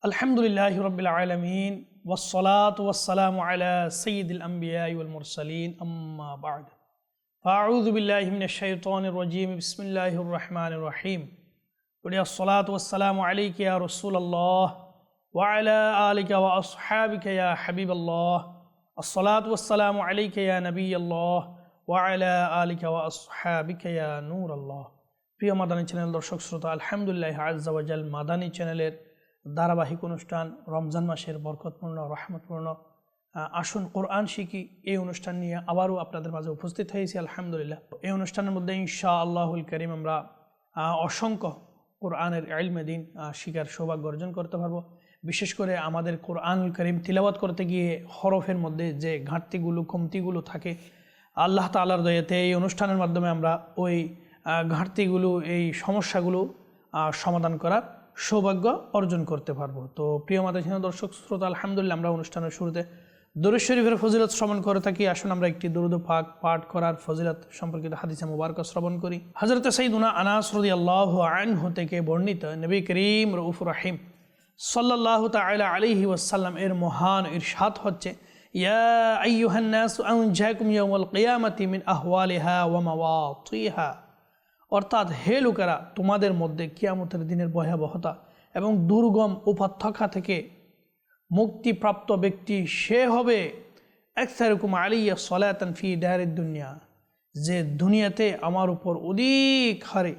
الحمد لله رب العالمين والصلاة والسلام على سيد الأنبياء والمرسلين أما بعد فأعوذ بالله من الشيطان الرجيم بسم الله الرحمن الرحيم ولي الصلاة والسلام عليك يا رسول الله وعلى آلك وأصحابك يا حبيب الله الصلاة والسلام عليك يا نبي الله وعلى آلك وأصحابك يا نور الله প্রিয় মাদানী চ্যানেল দর্শক শ্রোতা আলহামদুলিল্লাহ আজাল মাদানী চ্যানেলের ধারাবাহিক অনুষ্ঠান, রমজান মাসের বরকতপূর্ণ, রহমতপূর্ণ আসুন কোরআন শিখি, এই অনুষ্ঠান নিয়ে আবারও আপনাদের মাঝে উপস্থিত হয়েছি, আলহামদুলিল্লাহ। এই অনুষ্ঠানের মধ্যে ইনশা আল্লাহুল করিম আমরা অসংখ্য কোরআনের দিন শিকার সৌভাগ্য অর্জন করতে পারব। বিশেষ করে আমাদের কোরআনুল করিম তিলাবাত করতে গিয়ে হরফের মধ্যে যে ঘাটতিগুলো, কমতিগুলো থাকে, আল্লাহ তালার দয়াতে এই অনুষ্ঠানের মাধ্যমে আমরা ওই ঘাটতিগুলো, এই সমস্যাগুলো সমাধান করার সৌভাগ্য অর্জন করতে পারব। তো প্রিয় ছিল দর্শক, শ্রোতা, আলহামদুলিল্লাহ আমরা অনুষ্ঠানের শুরুতে দরুদ শরীফের ফজিলত শ্রবণ করে থাকি। আসুন আমরা একটি দরুদ পাক পাঠ করার ফজিলত সম্পর্কিত হাদিসে মুবারক শ্রবণ করি। হজরত সঈদুনা আনাস রদি আল্লাহ আনহু থেকে বর্ণিত নবী করিম রউফ রাহিম সাল্লাল্লাহু তাআলা আলাইহি ওয়াসাল্লাম এর মহান ইরশাদ হচ্ছে, ইয়া আইয়ুহান নাস আনজাকুম ইয়াউমাল কিয়ামাতি মিন আহওয়ালিহা ওয়া মাওয়াতিহা। অর্থাৎ হে লোকেরা, তোমাদের মধ্যে কিয়ামতের দিনের ভয়াবহতা এবং দুর্গম উপত্যকা থেকে মুক্তিপ্রাপ্ত ব্যক্তি সে হবে। একসারকম আলিয়া সলাতান ফি ডায়ারের দুনিয়া, যে দুনিয়াতে আমার উপর অধিক হারে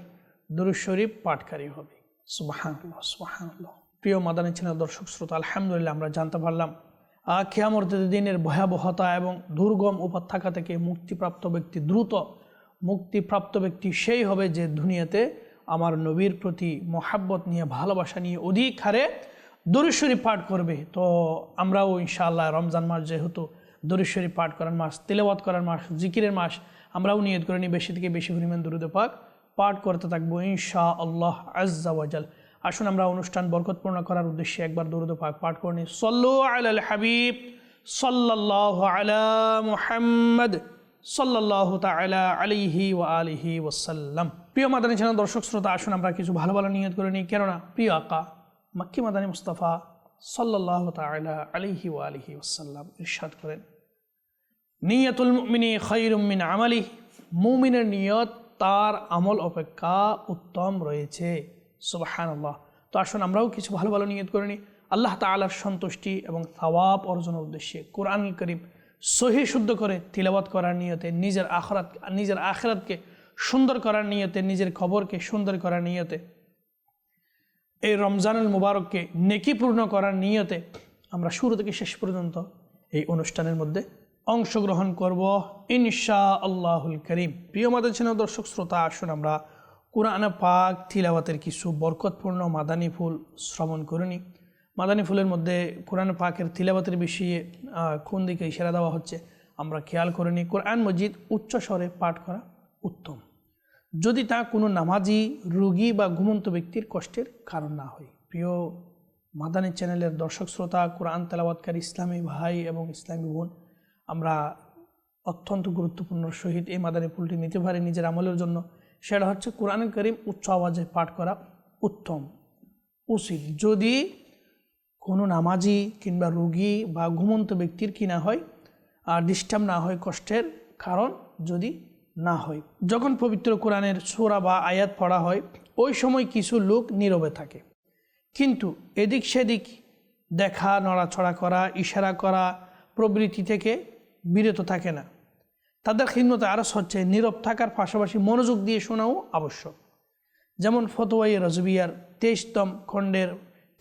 দুরুদ শরীফ পাঠকারী হবে। সুবাহান্লাহ সুবাহান্লাহ প্রিয় মাদানী ছিলেন দর্শক শ্রোতা, আলহামদুলিল্লাহ আমরা জানতে পারলাম খেয়ামতের দিনের ভয়াবহতা এবং দুর্গম উপত্যকা থেকে মুক্তিপ্রাপ্ত ব্যক্তি দ্রুত মুক্তিপ্রাপ্ত ব্যক্তি সেই হবে যে দুনিয়াতে আমার নবীর প্রতি মহাব্বত নিয়ে, ভালোবাসা নিয়ে অধিক হারে দরুশ্বরী পাঠ করবে। তো আমরাও ইনশাআল্লাহ রমজান মাস যেহেতু দরুশ্বরী পাঠ করার মাস, তেলাওয়াত করার মাস, জিকিরের মাস, আমরাও নিয়ত করে নিই, বেশি থেকে বেশি পরিমাণ দরুদে পাক পাঠ করতে থাকব ইনশা আল্লাহ আজ্জাওয়াজাল আসুন আমরা অনুষ্ঠান বরকতপূর্ণ করার উদ্দেশ্যে একবার দরুদ পাক পাঠ করে নিই। সল্লু আল হাবিব সাল্লাহ আলা মুহাম্মদ। সাল্লাহ তালা আলিহি ও আলিহি ওসাল্লাম প্রিয় মাদানী চ্যানেল, দর্শক শ্রোতা, আসুন আমরা কিছু ভালো ভালো নিয়ত করে নিই। কেননা প্রিয় আকা, মাক্কি মাদানী মুস্তাফা সাল্লাহ তালা আলিহি ও আলিহি ওসাল্লাম ইরশাদ করেন। নিয়তুল মুমিনি খৈরুমিন আমালি, মুমিনের নিয়ত তার আমল অপেক্ষা উত্তম রয়েছে। সুবাহান আল্লাহ তো আসুন আমরাও কিছু ভালো ভালো নিয়ত করে নিই। আল্লাহ তালার সন্তুষ্টি এবং সওয়াব অর্জনের উদ্দেশ্যে কোরআন করিম সহি শুদ্ধ করে তিলাবাত করার নিয়তে, নিজের আখরাত, নিজের আখরাতকে সুন্দর করার নিয়তে, নিজের খবরকে সুন্দর করার নিয়তে, এই রমজানুল মুবারককে নেকিপূর্ণ করার নিয়তে আমরা শুরু থেকে শেষ পর্যন্ত এই অনুষ্ঠানের মধ্যে অংশগ্রহণ করব ইনশা আল্লাহুল করিম। প্রিয় মাদের ছিল দর্শক শ্রোতা, আসুন আমরা কোরআন পাক তিলাওয়াতের কিছু বরকতপূর্ণ মাদানী ফুল শ্রবণ করে নিই। মাদানী ফুলের মধ্যে কোরআন পাকের তিলাবাতের বিষয়ে কোন দিকে ইশারা দেওয়া হচ্ছে, আমরা খেয়াল করে নিই। কোরআন মজিদ উচ্চ স্বরে পাঠ করা উত্তম। যদি তা কোনো নামাজি, রোগী বা ঘুমন্ত ব্যক্তির কষ্টের কারণ না হয়। প্রিয় মাদানী চ্যানেলের দর্শক শ্রোতা, কোরআন তেলাবাতকারী ইসলামী ভাই এবং ইসলামী বোন, আমরা অত্যন্ত গুরুত্বপূর্ণ সহিত এই মাদানী ফুলটি নিতে পারি নিজের আমলের জন্য। সেটা হচ্ছে কোরআন করিম উচ্চ আওয়াজে পাঠ করা উত্তম। উচিত। যদি কোনো নামাজি কিংবা রোগী বা ঘুমন্ত ব্যক্তির কি না হয়, আর ডিস্টার্ব না হয় কষ্টের কারণ যদি না হয়। যখন পবিত্র কোরআনের সোরা বা আয়াত পড়া হয়, ওই সময় কিছু লোক নীরবে থাকে। কিন্তু এদিক সেদিক দেখা, নড়াচড়া করা, ইশারা করা প্রবৃত্তি থেকে বিরত থাকে না। তাদের খিন্নতা আরস হচ্ছে নীরব থাকার পাশাপাশি মনোযোগ দিয়ে শোনাও আবশ্যক। যেমন ফতোয়াই রজবিয়ার তেইশতম খণ্ডের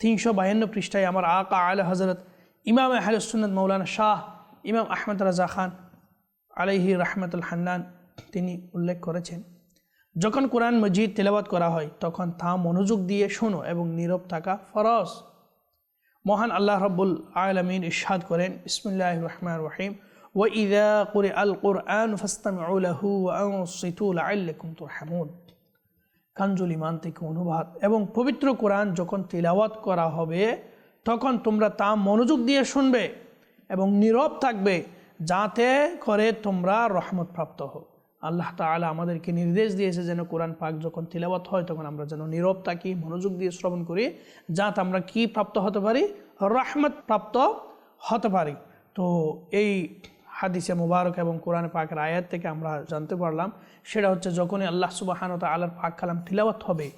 তিনশো বাহান্ন পৃষ্ঠায় আমার আকা আল হজরত ইমাম আহলসুন্নত মৌলানা শাহ ইমাম আহমদ রাজা খান আলাইহি রহমতুল হান্নান তিনি উল্লেখ করেছেন, যখন কোরআন মজিদ তেলাবাত করা হয়, তখন তা মনোযোগ দিয়ে শোনো এবং নীরব থাকা ফরজ। মহান আল্লাহ রব্বুল আলমিন ইরশাদ করেন ইসমুল্লাহ রহমান রহিম। ওয়া ইদা করে আল কোরআন ফস্তামু ওয়াংসিতুল আল্লাকুম তুরহামুন। কাঞ্জুল ইমান থেকে অনুবাদ এবং পবিত্র কোরআন যখন তিলাওয়াত করা হবে, তখন তোমরা তা মনোযোগ দিয়ে শুনবে এবং নীরব থাকবে যাতে করে তোমরা রহমত প্রাপ্ত হো আল্লাহ তাআলা আমাদেরকে নির্দেশ দিয়েছে যেন কোরআন পাক যখন তিলাওয়াত হয়, তখন আমরা যেন নীরব থাকি, মনোযোগ দিয়ে শ্রবণ করি, যাতে আমরা কি প্রাপ্ত হতে পারি? রহমত প্রাপ্ত হতে পারি। তো এই হাদিসে মুবারক এবং কোরআন পাকের আয়াত থেকে আমরা জানতে পারলাম, সেটা হচ্ছে যখনই আল্লাহ সুবাহানত আল্লাহর পাক কালাম তিলাওয়াত হবে,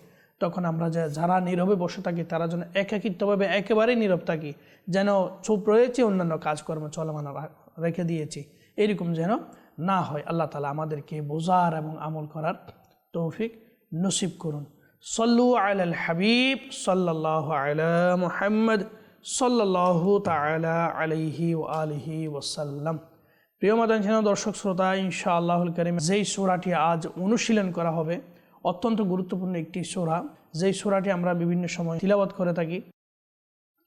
তখন আমরা যে যারা নীরবে বসে থাকি, তারা যেন একাকিত্বভাবে একেবারেই নীরব থাকি, যেন চুপ রয়েছে অন্যান্য কাজকর্ম চলমান রেখে দিয়েছি। এরকম যেন না হয়। আল্লাহ তালা আমাদেরকে বোঝার এবং আমল করার তৌফিক নসিব করুন। সল্লু আল হাবিব সাল্লাহ আলা মুহাম্মদ, সাল্লাল্লাহু তাআলা আলাইহি ও আলিহি ওসাল্লাম প্রিয় মাদান দর্শক শ্রোতা ইনশা আল্লাহুল করিম, যেই সোরাটি আজ অনুশীলন করা হবে, অত্যন্ত গুরুত্বপূর্ণ একটি সোরা। যেই সোরাটি আমরা বিভিন্ন সময় তিলাবাত করে থাকি,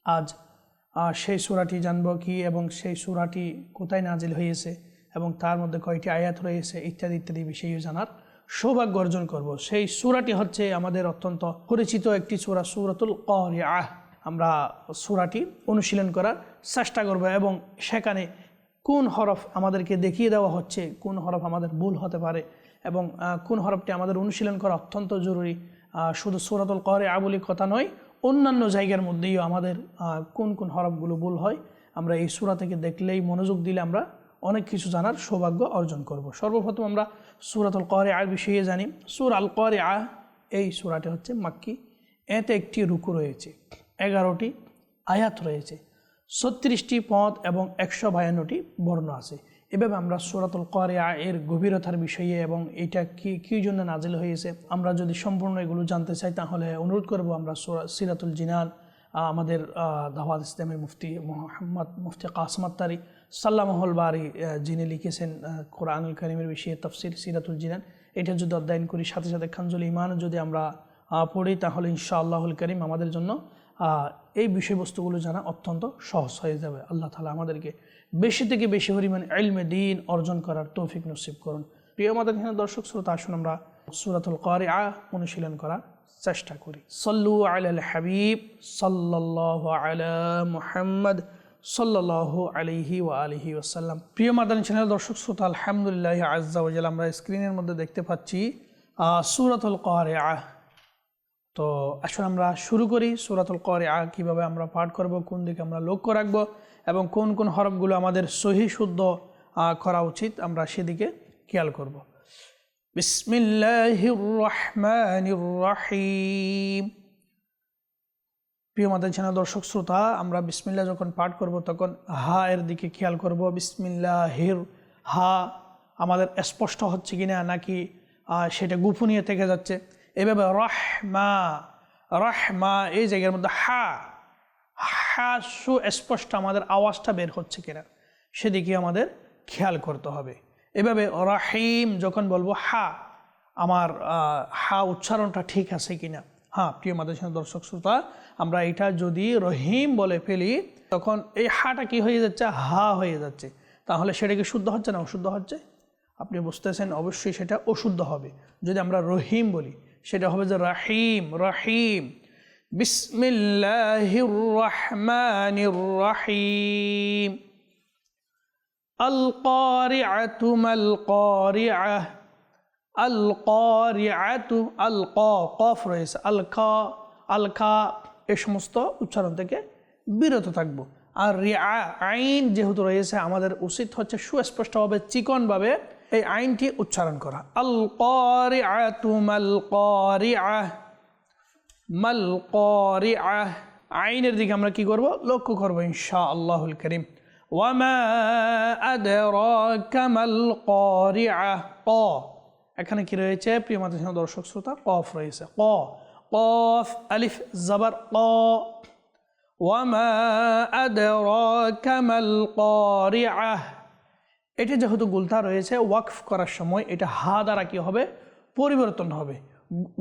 আজ সেই সুরাটি জানব কি এবং সেই সুরাটি কোথায় নাজিল হয়েছে এবং তার মধ্যে কয়টি আয়াত রয়েছে, ইত্যাদি ইত্যাদি বিষয়ে জানার সৌভাগ্য অর্জন করব। সেই সুরাটি হচ্ছে আমাদের অত্যন্ত পরিচিত একটি সুরা, সুরাতুল আহ আমরা সুরাটি অনুশীলন করার চেষ্টা করব এবং সেখানে কোন হরফ আমাদেরকে দেখিয়ে দেওয়া হচ্ছে? কোন হরফ আমাদের ভুল হতে পারে? এবং কোন হরফটি আমাদের অনুশীলন করা অত্যন্ত জরুরি? শুধু সুরাতুল করে আবুলি কথা নয়, অন্যান্য জায়গার মধ্যেও আমাদের কোন কোন হরফগুলো ভুল হয়, আমরা এই সুরা থেকে দেখলেই মনোযোগ দিলে আমরা অনেক কিছু জানার সৌভাগ্য অর্জন করব। সর্বপ্রথম আমরা সুরাতুল করে আর বিষয়ে জানি। সুর আল করে আহ এই সুরাটি হচ্ছে মাক্কি। এতে একটি রুকু রয়েছে। এগারোটি আয়াত রয়েছে। ছত্রিশটি পদ এবং একশো বায়ান্নটি বর্ণ আছে। এভাবে আমরা সুরাতুল করিয়া এর গভীরতার বিষয়ে এবং এটা কি, কী জন্য নাজিল হয়েছে, আমরা যদি সম্পূর্ণ এগুলো জানতে চাই, তাহলে অনুরোধ করব আমরা সুরা- সিরাতুল জিনান আমাদের দাওয়াত ইসলামের মুফতি মোহাম্মদ মুফতি কাসমাত কাসমাত্তারি সাল্লামহল বারি যিনি লিখেছেন কোরআনুল করিমের বিষয়ে তফসির সিরাতুল জিনান, এটা যদি অধ্যয়ন করি, সাথে সাথে খানজুল ইমান যদি আমরা পড়ি, তাহলে ইনশা আল্লাহুল করিম আমাদের জন্য এই বিষয়বস্তুগুলো জানা অত্যন্ত সহজ হয়ে যাবে। আল্লাহ তালা আমাদেরকে বেশি থেকে বেশি পরিমাণ এলমে দিন অর্জন করার তৌফিক নসিব করুন। প্রিয় মাদান দর্শক শ্রোতা, আসুন আমরা সুরাতুল করে আ অনুশীলন করার চেষ্টা করি। সল্লু আল হাবিব সাল্লাহ আলা মুহাম্মদ সাল্লাহ আলিহি ও আলিহি ওসাল্লাম প্রিয় মাদান চ্যানেল দর্শক শ্রোতা, আলহামদুলিল্লাহ আজ্জাওয়াজাল আমরা স্ক্রিনের মধ্যে দেখতে পাচ্ছি সুরাতুল করে আহ তো আসলে আমরা শুরু করি সুরাতুল করে আ কীভাবে আমরা পাঠ করব, কোন দিকে আমরা লক্ষ্য রাখব এবং কোন কোন হরফগুলো আমাদের সহি, শুদ্ধ করা উচিত আমরা সেদিকে খেয়াল করব। বিসমিল্লাহির রহমানির রহিম প্রিয় চ্যানেল, দর্শক, শ্রোতা, আমরা বিসমিল্লা যখন পাঠ করব তখন হা এর দিকে খেয়াল করব। বিসমিল্লা হির হা আমাদের স্পষ্ট হচ্ছে কিনা নাকি সেটা গোপনীয় থেকে যাচ্ছে। এভাবে রহমা রহমা এই জায়গার মধ্যে হা হা সুস্পষ্ট আমাদের আওয়াজটা বের হচ্ছে কিনা সেদিকে আমাদের খেয়াল করতে হবে। এভাবে রাহিম যখন বলব হা, আমার হা উচ্চারণটা ঠিক আছে কিনা। হ্যাঁ প্রিয় মাদ্রাসা দর্শক শ্রোতা, আমরা এটা যদি রহিম বলে ফেলি, তখন এই হাটা কি হয়ে যাচ্ছে? হা হয়ে যাচ্ছে। তাহলে সেটা কি শুদ্ধ হচ্ছে না অশুদ্ধ হচ্ছে? আপনি বুঝতেছেন, অবশ্যই সেটা অশুদ্ধ হবে। যদি আমরা রহিম বলি সেটা হবে যে রাহিম রাহিম। বিসমিল্লাহির রহমানির রাহিম আল কারিআতু মাল কারিআহ আল কারিআতু আল কফ রয়েছে। আল খা আল খা এ সমস্ত উচ্চারণ থেকে বিরত থাকব। আর রিয়া আইন যেহেতু রয়েছে, আমাদের উচিত হচ্ছে সুস্পষ্টভাবে, চিকনভাবে এই আইনটি উচ্চারণ করা। আল কারিআতু মাল কারিআহ মাল কারিআহ আইনের দিকে আমরা কি করব? লক্ষ্য করব ইনশা আল্লাহুল করিম ক। এখানে কি রয়েছে? প্রিয় মাতা দর্শক শ্রোতা, কফ রয়েছে। ক। কফ, আলিফ, জবর, ক। ওয়ামা আদরাকা মাল কারিআহ এটা যেহেতু গুলতা রয়েছে, ওয়াকফ করার সময় এটা হা দ্বারা কি হবে? পরিবর্তন হবে।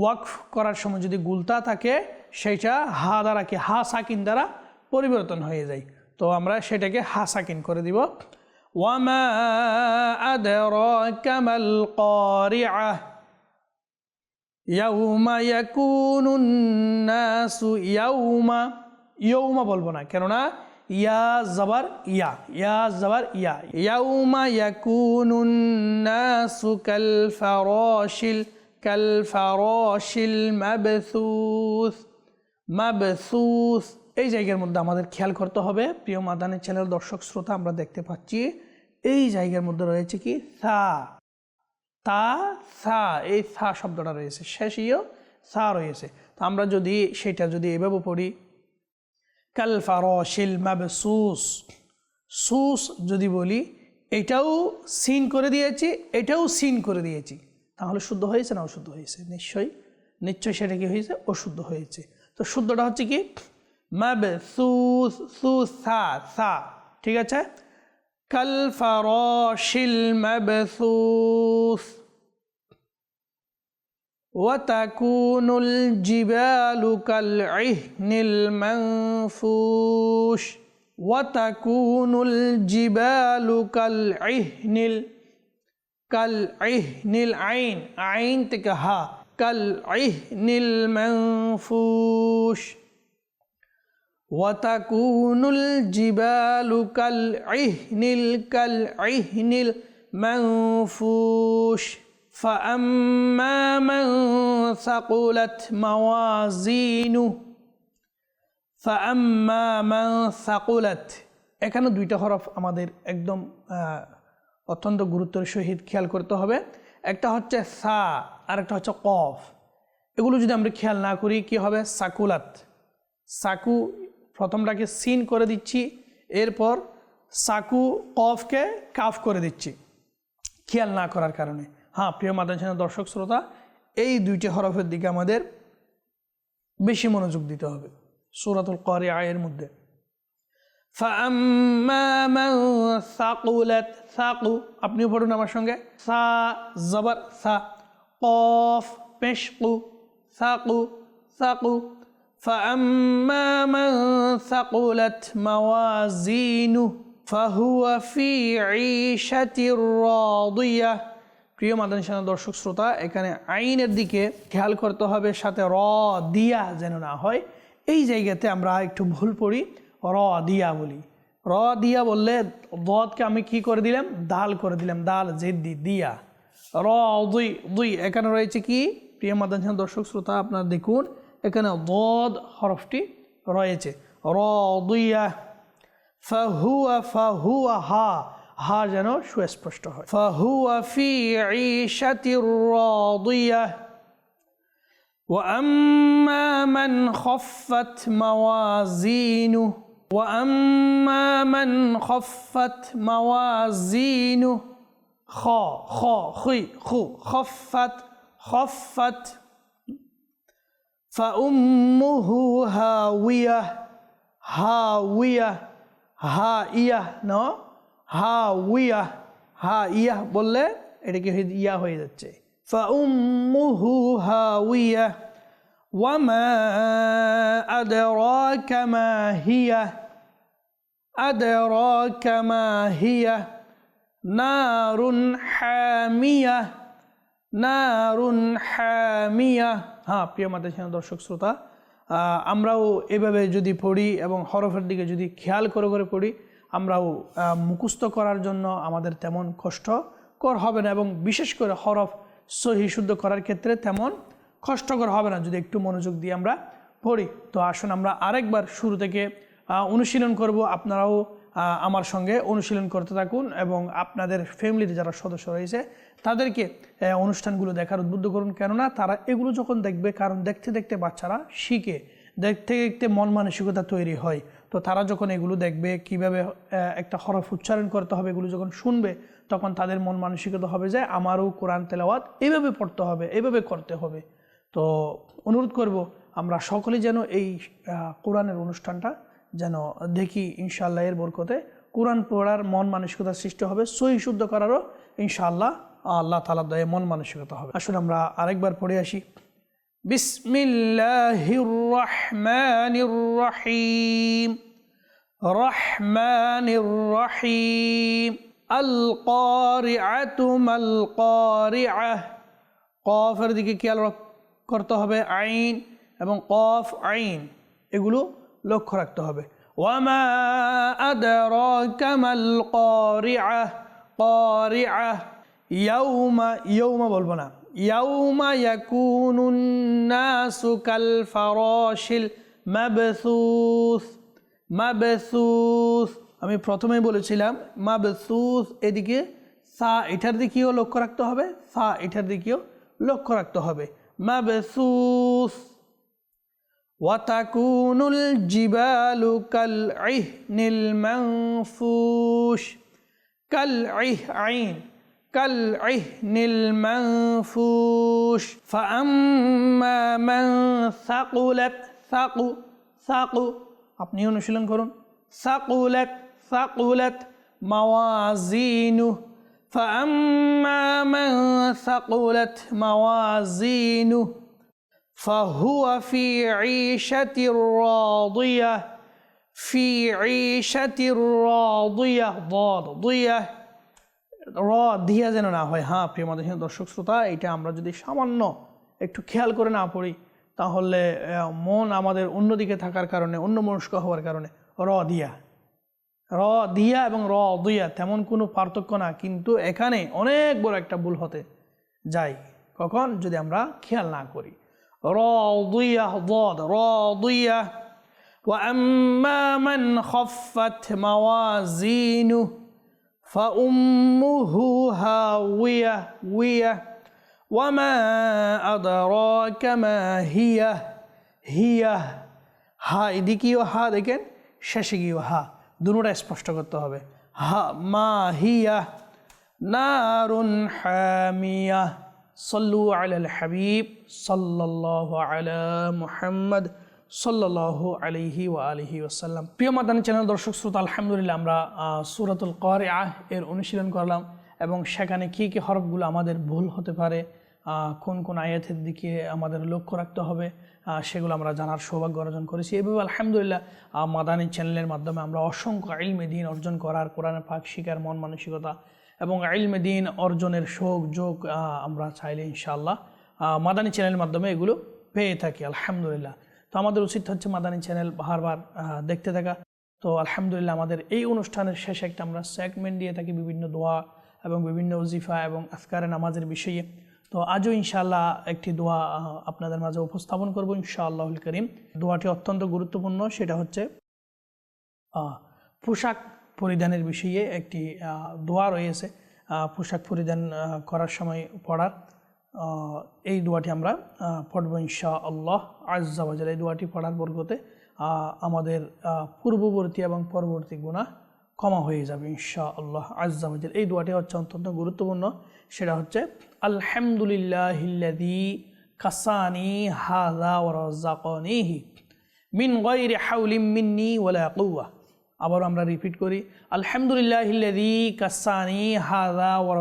ওয়াকফ করার সময় যদি গুলতা থাকে সেটা হা দ্বারা কি? হা সাকিন দ্বারা পরিবর্তন হয়ে যায়। তো আমরা সেটাকে হা সাকিন করে দিব। ওয়ামা ইয়াউমা ইয়ৌমা বলব না, কেননা ইয়া জবর ইয়া ইয়া জবর ইয়া। ইয়াউমা ইয়াকুনুন নাসু কাল ফারাশিল কাল ফারাশিল মাবসুস মাবসুস। এই জায়গার মধ্যে আমাদের খেয়াল করতে হবে, প্রিয় মাদানের চ্যানেল দর্শক শ্রোতা আমরা দেখতে পাচ্ছি, এই জায়গার মধ্যে রয়েছে কি? সা। তা, সা, এই সা শব্দটা রয়েছে শেষীয় সা রয়েছে। তো আমরা যদি সেটা যদি এভাবে পড়ি কাল ফারশিল মাবসুস। সুস সুস যদি বলি, এটাও সিন করে দিয়েছি, এটাও সিন করে দিয়েছি। তাহলে শুদ্ধ হয়েছে না অশুদ্ধ হয়েছে? নিশ্চয়ই। নিশ্চয়ই সেটা কি হয়েছে? অশুদ্ধ হয়েছে। তো শুদ্ধটা হচ্ছে কি? মাবসুস, সুস, সা সা। ঠিক আছে? কাল ফারশিল মাবসুস। وتكون الجبال كالعهن المنفوش. وتكون الجبال كالعهن ال... كالعهن العين. عين تكها كالعهن المنفوش. وتكون الجبال كالعهن ال- كالعهن المنفوش. فأما من ثقلت موازينه فأما من ثقلت এখানে দুইটা হরফ আমাদের একদম আহ, অত্যন্ত গুরুত্বের সহিত খেয়াল করতে হবে একটা হচ্ছে সা আর একটা হচ্ছে কফ এগুলো যদি আমরা খেয়াল না করি কি হবে সাকুলাত সাকু প্রথমটাকে সিন করে দিচ্ছি এরপর সাকু কফকে কাফ করে দিচ্ছি খেয়াল না করার কারণে হ্যাঁ প্রিয় মাদান চ্যানেল দর্শক শ্রোতা এই দুইটি হরফের দিকে আমাদের বেশি মনোযোগ দিতে হবে সুরাতুল করি আয়ের মধ্যে فأما من ثقلت ثقو আপনিও পড়ুন আমার সঙ্গে সা জবর সা কফ পেশকু সাকু সাকু فأما من ثقلت موازينه فهو في عيشة راضية প্রিয় মাদানী সেনা দর্শক শ্রোতা, এখানে আইনের দিকে খেয়াল করতে হবে, সাথে র দিয়া যেন না হয়। এই জায়গাতে আমরা একটু ভুল পড়ি, র দিয়া বলি। র দিয়া বললে দদকে আমি কি করে দিলাম? দাল করে দিলাম, দাল জেদ্দি দিয়া। র, দুই দুই, এখানে রয়েছে কি? প্রিয় মাদান সেনা দর্শক শ্রোতা, আপনারা দেখুন, এখানে দদ হরফটি রয়েছে। র দুইয়া ফাহুয়া ফাহুয়া হা হা যেন সুস্পষ্ট হয় ফাহুয়া ফি ঈশাতির রাদিয়া وأما من خفت موازينه وأما من خفت موازينه خا خا خي خو خفت خفت فأمه هاوية هاوية هائية হা উইয়াহ হা ইয়াহ বললে এটা কি ইয়া হয়ে যাচ্ছে। ওয়ামা নারুন হ্যাঁ প্রিয় মাতা দর্শক শ্রোতা আমরাও এভাবে যদি পড়ি এবং হরফের দিকে যদি খেয়াল করে করে পড়ি আমরাও মুখস্থ করার জন্য আমাদের তেমন কষ্টকর হবে না এবং বিশেষ করে হরফ সহি শুদ্ধ করার ক্ষেত্রে তেমন কষ্টকর হবে না। যদি একটু মনোযোগ দিয়ে আমরা পড়ি, তো আসুন আমরা আরেকবার শুরু থেকে অনুশীলন করব। আপনারাও আমার সঙ্গে অনুশীলন করতে থাকুন এবং আপনাদের ফ্যামিলিতে যারা সদস্য রয়েছে, তাদেরকে অনুষ্ঠানগুলো দেখার উদ্বুদ্ধ করুন। কেননা তারা এগুলো যখন দেখবে, কারণ দেখতে দেখতে বাচ্চারা শিখে, দেখতে দেখতে মন মানসিকতা তৈরি হয়। তো তারা যখন এগুলো দেখবে, কীভাবে একটা হরফ উচ্চারণ করতে হবে, এগুলো যখন শুনবে, তখন তাদের মন মানসিকতা হবে যে, আমারও কোরআন তেলাওয়াত এভাবে পড়তে হবে, এভাবে করতে হবে। তো অনুরোধ করব, আমরা সকলে যেন এই কোরআনের অনুষ্ঠানটা যেন দেখি, ইনশাআল্লাহ এর বরকতে কোরআন পড়ার মন মানসিকতা সৃষ্টি হবে, সহি শুদ্ধ করারও ইনশাআল্লাহ, আল্লাহ তালা দয়ে মন মানসিকতা হবে। আসলে আমরা আরেকবার পড়ে আসি। বিসমিল্লাহির রহমানির রহিম রহমানির রহিম আল কারিআতু মাল কারিআহ কফের দিকে খেয়াল রাখ- করতে হবে আইন এবং কফ আইন এগুলো লক্ষ্য রাখতে হবে وما أدراك ما القارعة قارعة يوم يوم بلبنا يوم يكون الناس كالفراش المبثوث মাবসুস আমি প্রথমেই বলেছিলাম মাবসুস এদিকে সা এটার দিকেও লক্ষ্য রাখতে হবে সা এটার দিকেও লক্ষ্য রাখতে হবে মাবসুস وتكون الجبال كالعهن المنفوش كالعه عين كالعهن المنفوش فأما من ثقلت ثق ثق আপনি অনুশীলন করুন ثقلت ثقلت موازينه فأما من ثقلت موازينه فهو في عيشة راضية في عيشة راضية ضاد ضية র দিয়া যেন না হয় হ্যাঁ প্রিয় মাদের দর্শক শ্রোতা এটা আমরা যদি সামান্য একটু খেয়াল করে না পড়ি তাহলে আহ, মন আমাদের অন্যদিকে থাকার কারণে অন্য মনস্ক হওয়ার কারণে র দিয়া র দিয়া এবং র দিয়া তেমন কোনো পার্থক্য না কিন্তু এখানে অনেক বড় একটা ভুল হতে যায় কখন যদি আমরা খেয়াল না করি راضية ضاد راضية وأما من خفت موازينه فأمه هاوية وية وما أدراك ما هي هي হা এদিকেও হা দেখেন শেষে গিয়েও হা দুটোটা স্পষ্ট করতে হবে হা মা হিয়া নারুন হামিয়া সল্লু আল হাবিব সাল্লাহ আলা মুহাম্মদ সাল্লাহ আলিহি ওয়া আলিহি ওসাল্লাম প্রিয় মাদানী চ্যানেল, দর্শক, শ্রোতা, আলহামদুলিল্লাহ, আমরা সুরাতুল কর আহ এর অনুশীলন করলাম এবং সেখানে কী কী হরফগুলো আমাদের ভুল হতে পারে কোন কোন আয়াতের দিকে আমাদের লক্ষ্য রাখতে হবে সেগুলো আমরা জানার সৌভাগ্য অর্জন করেছি। এভাবে আলহামদুলিল্লাহ মাদানী চ্যানেলের মাধ্যমে আমরা অসংখ্য ইলমে দিন অর্জন করার কোরআনের পাক শিকার, মন মানসিকতা এবং ইলমে দিন অর্জনের শোক যোগ আমরা চাইলে ইনশাআল্লাহ মাদানী চ্যানেলের মাধ্যমে এগুলো পেয়ে থাকি, আলহামদুলিল্লাহ। তো আমাদের উচিত হচ্ছে মাদানী চ্যানেল বারবার দেখতে থাকা। তো আলহামদুলিল্লাহ আমাদের এই অনুষ্ঠানের শেষে একটা আমরা সেগমেন্ট দিয়ে থাকি বিভিন্ন দোয়া এবং বিভিন্ন উজিফা এবং আফকারে নামাজের বিষয়ে। তো আজও ইনশাআল্লাহ একটি দোয়া আপনাদের মাঝে উপস্থাপন করব ইনশাআল্লাহুল করিম। দোয়াটি অত্যন্ত গুরুত্বপূর্ণ, সেটা হচ্ছে পোশাক পরিধানের বিষয়ে একটি দোয়া রয়েছে। পোশাক পরিধান করার সময় পড়ার। এই দোয়াটি আমরা পড়ব ইনশা আল্লাহ আজ্জাবাজাল এই দোয়াটি পড়ার বর্গতে আমাদের পূর্ববর্তী এবং পরবর্তী গুণা ক্ষমা হয়ে যাবে ইনশা আল্লাহ আজ্জাবাজাল এই দোয়াটি হচ্ছে অত্যন্ত গুরুত্বপূর্ণ। সেটা হচ্ছে আলহামদুলিল্লাহিল্লাদি কাসানি হাদা মিন গয়রি হাউলিম মিন্নি কুওয়া। আবার আমরা রিপিট করি, আলহামদুলিল্লাহিল্লাযী কাসানি হাযা ওয়া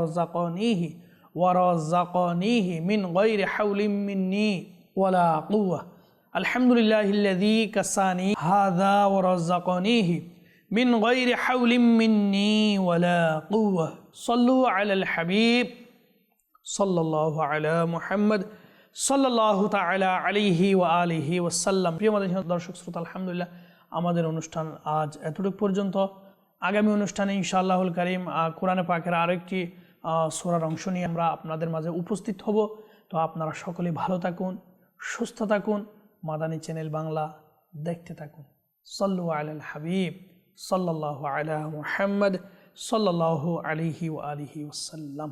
রাযাকানিহি ওয়া রাযাকানিহি মিন গায়রি হাওলিন মিন্নি ওয়ালা কুওয়া। আলহামদুলিল্লাহিল্লাযী কাসানি হাযা ওয়া রাযাকানিহি মিন গায়রি হাওলিন মিন্নি ওয়ালা কুওয়া। সাল্লু আলাল হাবিব সাল্লাল্লাহু আলা মুহাম্মদ সাল্লাল্লাহু তাআলা আলাইহি ওয়া আলিহি ওয়াসাল্লাম প্রিয় আমাদের দর্শক, শ্রোতা, আলহামদুলিল্লাহ, আমাদের অনুষ্ঠান আজ এতটুকু পর্যন্ত। আগামী অনুষ্ঠানে ইনশাআল্লাহুল করিম কোরআনে পাকের আরেকটি সূরার অংশ নিয়ে আমরা আপনাদের মাঝে উপস্থিত হব। তো আপনারা সকলে ভালো থাকুন, সুস্থ থাকুন, মাদানী চ্যানেল বাংলা দেখতে থাকুন। সল্লু আল হাবিব সাল্লাহ আলা মুহাম্মদ সাল্লাহ আলিহি আলিহি ওয়াসাল্লাম।